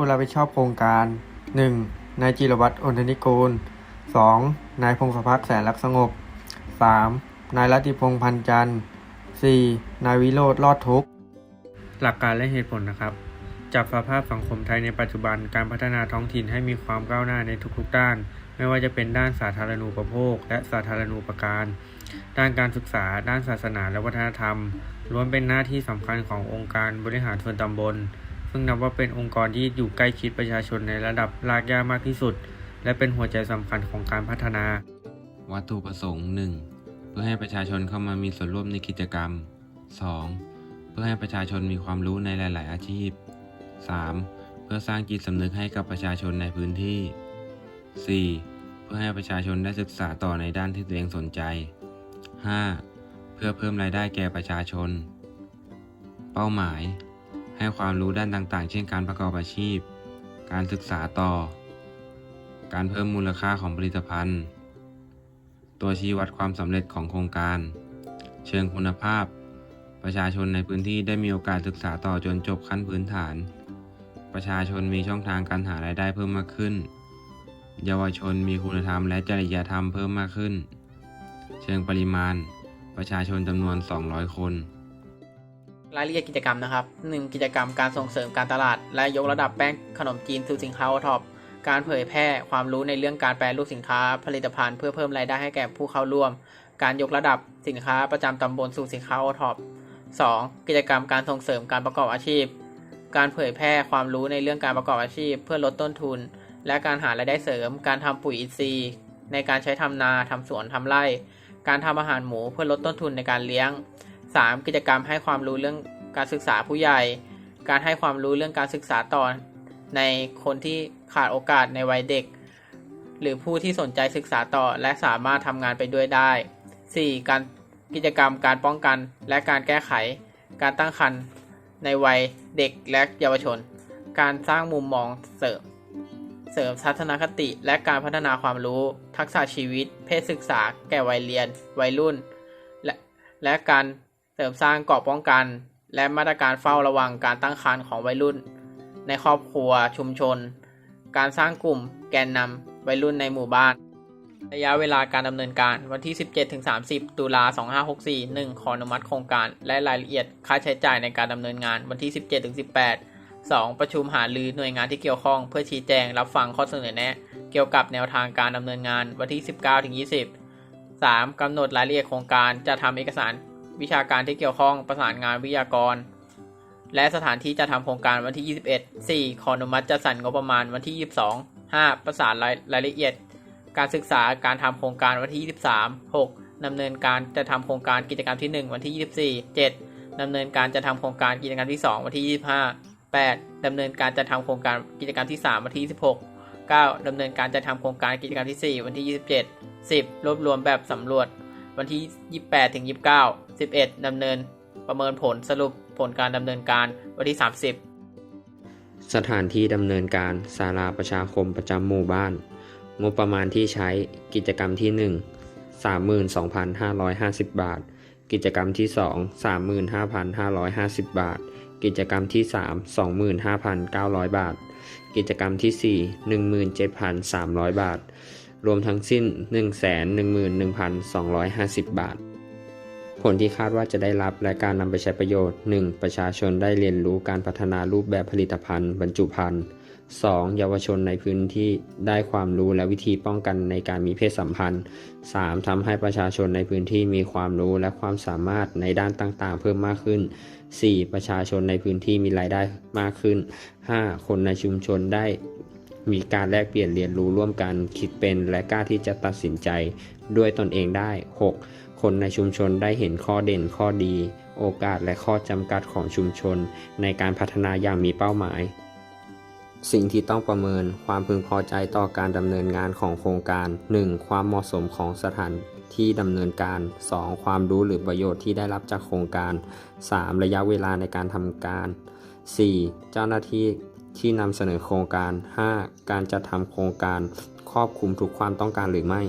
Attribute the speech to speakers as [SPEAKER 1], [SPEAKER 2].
[SPEAKER 1] ผู้รับผิดชอบโครงการ 1. นายจิรวัตรอนทนิกูล 2. นายพงศพักแสนรักสงบ 3. นายรัติพงษ์พันจันทร์ 4. นายวิโรธรอดทุก หลักการและเหตุผลนะครับจับสภาพสังคมไทยในปัจจุบันการพัฒนาท้องถิ่นให้มีความก้าวหน้าในทุกๆด้าน ไม่ว่าจะเป็นด้านสาธารณูปโภค และสาธารณูปการ ด้านการศึกษา ด้านศาสนาและวัฒนธรรมล้วนเป็นหน้าที่สำคัญขององค์การบริหารส่วนตำบล ซึ่งนับว่าเป็นองค์กรที่อยู่ใกล้ชิดประชาชนในระดับรากหญ้ามากที่สุด และเป็นหัวใจสำคัญของการพัฒนา
[SPEAKER 2] วัตถุประสงค์ 1. เพื่อให้ประชาชนเข้ามามีส่วนร่วมในกิจกรรม 2. เพื่อให้ประชาชนมีความรู้ในหลาย ๆ อาชีพ 3. เพื่อสร้างจิตสำนึกให้กับประชาชนในพื้นที่ 4. เพื่อให้ประชาชนได้ศึกษาต่อในด้านที่ตัวเองสนใจ 5. เพื่อเพิ่มรายได้แก่ประชาชน เป้าหมาย ให้ความรู้ด้านต่างๆ เช่นการประกอบอาชีพ การศึกษาต่อ การเพิ่มมูลค่าของผลิตภัณฑ์ ตัวชี้วัดความสำเร็จของโครงการ เชิงคุณภาพ ประชาชนในพื้นที่ได้มีโอกาสศึกษาต่อจนจบขั้นพื้นฐาน ประชาชนมีช่องทางการหารายได้เพิ่มมากขึ้น เยาวชนมีคุณธรรมและจริยธรรมเพิ่มมากขึ้น เชิงปริมาณ ประชาชนจำนวน 200 คน
[SPEAKER 3] รายละเอียดกิจกรรมนะครับ 1. กิจกรรมการส่งเสริมการตลาด และยกระดับแป้งขนมจีนสู่สินค้าโอท็อปการเผยแพร่ความรู้ในเรื่องการแปรรูปสินค้าผลิตภัณฑ์เพื่อเพิ่มรายได้ให้แก่ผู้เข้าร่วม การยกระดับสินค้าประจำตำบลสู่สินค้าโอท็อป 2. กิจกรรมการส่งเสริมการประกอบอาชีพ การเผยแพร่ความรู้ในเรื่องการประกอบอาชีพ เพื่อลดต้นทุน และการหารายได้เสริม การทำปุ๋ยอินทรีย์ ในการใช้ทำนาทำสวนทำไร่ การทำอาหารหมูเพื่อลดต้นทุนในการเลี้ยง 3. กิจกรรมให้ความรู้เรื่องการศึกษาผู้ใหญ่ การให้ความรู้เรื่องการศึกษาต่อในคนที่ขาดโอกาสในวัยเด็ก หรือผู้ที่สนใจศึกษาต่อและสามารถทำงานไปด้วยได้ 4. การกิจกรรมการป้องกันและการแก้ไข การตั้งครรภ์ในวัยเด็กและเยาวชน การสร้างมุมมองเสริม เสริมทัศนคติและการพัฒนาความรู้ ทักษะชีวิต เพศศึกษา แก่วัยเรียน วัยรุ่น และและการ เสริมสร้างเกราะป้องกัน และมาตรการเฝ้าระวังการตั้งครรภ์ของวัยรุ่น ในครอบครัวชุมชน การสร้างกลุ่ม แกนนำวัยรุ่นในหมู่บ้าน ระยะเวลาการดำเนินการวันที่ 17-30 ตุลา 2564 1. ขออนุมัติโครงการและรายละเอียดค่าใช้จ่ายในการดำเนินงานวันที่ 17-18 2. ประชุมหารือหน่วยงานที่เกี่ยวข้องเพื่อชี้แจงรับฟังข้อเสนอแนะ เกี่ยวกับแนวทางการดำเนินงานวันที่ 19-20 3. กำหนดรายละเอียดโครงการจะทำเอกสาร วิชาการที่เกี่ยวข้องประสานงานวิทยากร และสถานที่จะทำโครงการวันที่ 21 4. ขออนุมัติจัดสรรงบประมาณวันที่ 22 5. ประสานรายรายละเอียด การศึกษาการทำโครงการวันที่ 23 6. ดำเนินการจะทำโครงการกิจกรรมที่ 1 วันที่ 24 7. ดำเนินการจะทำโครงการกิจกรรมที่ 2 วันที่ 25 8. ดำเนินการจะทำโครงการกิจกรรมที่ 3 วันที่ 26 9. ดำเนินการจะทำโครงการกิจกรรมที่ 4 วันที่ 27 10. รวบรวมแบบสำรวจวันที่ 28ถึง29 11ดำเนินประเมินผลสรุปผลการดำเนินการวันที่ 30
[SPEAKER 4] สถานที่ดำเนินการศาลาประชาคมประจำหมู่บ้าน งบประมาณที่ใช้กิจกรรมที่ 1 32,550 บาท กิจกรรมที่ 2 35,550 บาท กิจกรรมที่ 3 25,900 บาท กิจกรรมที่ 4 17,300 บาทรวมทั้งสิ้น 111,250 บาท ผลที่คาดว่าจะได้รับและการนำไปใช้ประโยชน์ 1. ประชาชนได้เรียนรู้การพัฒนารูปแบบผลิตภัณฑ์ บรรจุภัณฑ์ 2. เยาวชนในพื้นที่ได้ความรู้และวิธีป้องกันในการมีเพศสัมพันธ์ 3. ทำให้ประชาชนในพื้นที่มีความรู้และความสามารถในด้านต่างๆ เพิ่มมากขึ้น 4. ประชาชนในพื้นที่มีรายได้มากขึ้น 5. คนในชุมชนได้มีการแลกเปลี่ยนเรียนรู้ร่วมกัน คิดเป็นและกล้าที่จะตัดสินใจด้วยตนเองได้ 6. คนในชุมชนได้เห็นข้อเด่นข้อดี โอกาสและข้อจำกัดของชุมชน ในการพัฒนาอย่างมีเป้าหมาย สิ่งที่ต้องประเมินความพึงพอใจต่อการดำเนินงานของโครงการ 1. ความเหมาะสมของสถานที่ดำเนินการ 2. ความรู้หรือประโยชน์ที่ได้รับจากโครงการ 3. ระยะเวลาในการทำการ 4. เจ้าหน้าที่ที่นำเสนอโครงการ 5. การจัดทำโครงการ ครอบคลุมทุกความต้องการหรือไม่